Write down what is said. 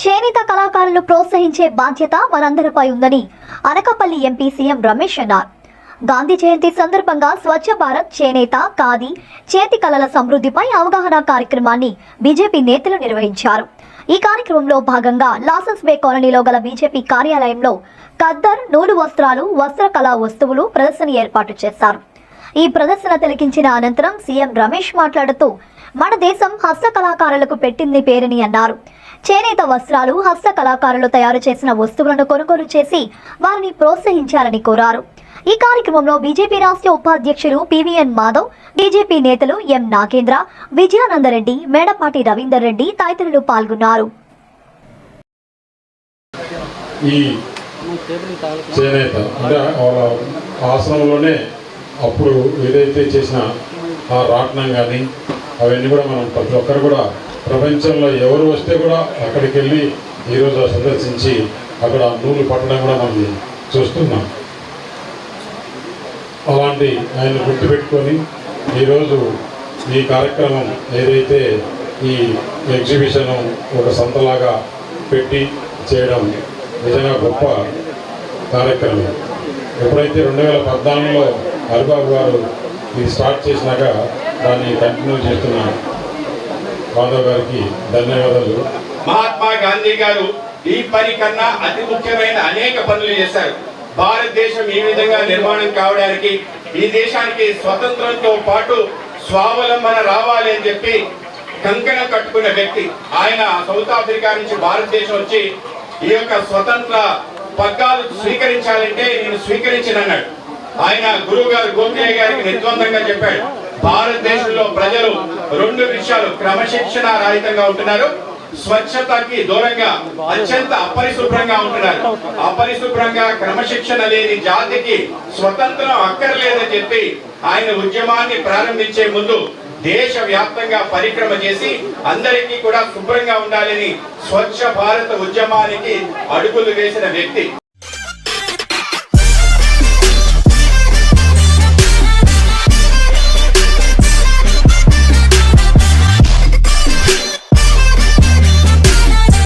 చేనేత కళాకారులు ప్రోత్సహించే బాధ్యత మనందరిపై ఉందని అనకపల్లి ఎంపీ సీఎం రమేష్ అన్నారు. గాంధీ జయంతి సందర్భంగా స్వచ్ఛ భారత్ చేనేత ఖాదీ చేతి కళల సమృద్ధిపై అవగాహన కార్యక్రమాన్ని బీజేపీ నేతలు నిర్వహించారు. ఈ కార్యక్రమంలో భాగంగా లాసన్స్ బే కాలనీలో గల బీజేపీ కార్యాలయంలో ఖద్దర్ నూలు వస్త్రాలు వస్త్ర కళా వస్తువులు ప్రదర్శన ఏర్పాటు చేశారు. ఈ ప్రదర్శన తిలకించిన అనంతరం సీఎం రమేష్ మాట్లాడుతూ మన దేశం హస్త కళాకారులకు పెట్టింది పేరుని అన్నారు. చేనేత వస్త్రాలు హస్త కళాకారులు తయారు చేసిన వస్తువులను కొనుగోలు చేసి వారిని ప్రోత్సహించాలని కోరారు. ఈ కార్యక్రమంలో బీజేపీ రాష్ట్ర ఉపాధ్యక్షులు పివిఎన్ మాధవ్ బీజేపీ నేతలు ఎం నాగేంద్ర విజయానందరెడ్డి మేడపాటి రవీందర్ రెడ్డి తదితరులు పాల్గొన్నారు. ఈ చేనేత అంటే ఆశ్రమంలోనే అప్పుడు ఏదైతే చేసిన ఆ రాట్నం కానీ అవన్నీ కూడా మనం ప్రతి ఒక్కరు కూడా ప్రపంచంలో ఎవరు వస్తే కూడా అక్కడికి వెళ్ళి ఈరోజు సందర్శించి అక్కడ నూలు పట్టడం కూడా మనం చూస్తున్నాం. అలాంటి ఆయన గుర్తుపెట్టుకొని ఈరోజు ఈ కార్యక్రమం ఏదైతే ఈ ఎగ్జిబిషన్ ఒక సంతలాగా పెట్టి చేయడం నిజంగా గొప్ప కార్యక్రమం. ఎప్పుడైతే రెండు వేల పద్నాలుగులో హరిబాబు గారు ఇది స్టార్ట్ చేసినాక దాన్ని కంటిన్యూ చేస్తున్న మాధవ్ గారికి ధన్యవాదాలు. మహాత్మా గాంధీ గారు ఈ పని కన్నా అతి ముఖ్యమైన అనేక పనులు చేశారు. భారతదేశం ఈ విధంగా నిర్మాణం కావడానికి ఈ దేశానికి స్వతంత్రంతో పాటు స్వావలంబన రావాలి అని చెప్పి కంకణం కట్టుకున్న వ్యక్తి. ఆయన సౌత్ ఆఫ్రికా నుంచి భారతదేశం వచ్చి ఈ యొక్క స్వతంత్ర పగ్గాలు స్వీకరించాలంటే నేను స్వీకరించినన్నాడు. ఆయన గురువు గారు గోఖలే గారికి నిర్ద్వందంగా చెప్పాడు. భారతదేశంలో ప్రజలు రెండు విషయాలు క్రమశిక్షణ రహితంగా ఉంటున్నారు. స్వచ్ఛతకి దూరంగా అత్యంత అపరిశుభ్రంగా ఉంటున్నారు. అపరిశుభ్రంగా క్రమశిక్షణ లేని జాతికి స్వతంత్రం అక్కర్లేదని చెప్పి ఆయన ఉద్యమాన్ని ప్రారంభించే ముందు దేశ వ్యాప్తంగా పరిక్రమ చేసి అందరికీ కూడా శుభ్రంగా ఉండాలని స్వచ్ఛ భారత ఉద్యమానికి అడుగులు వేసిన వ్యక్తి.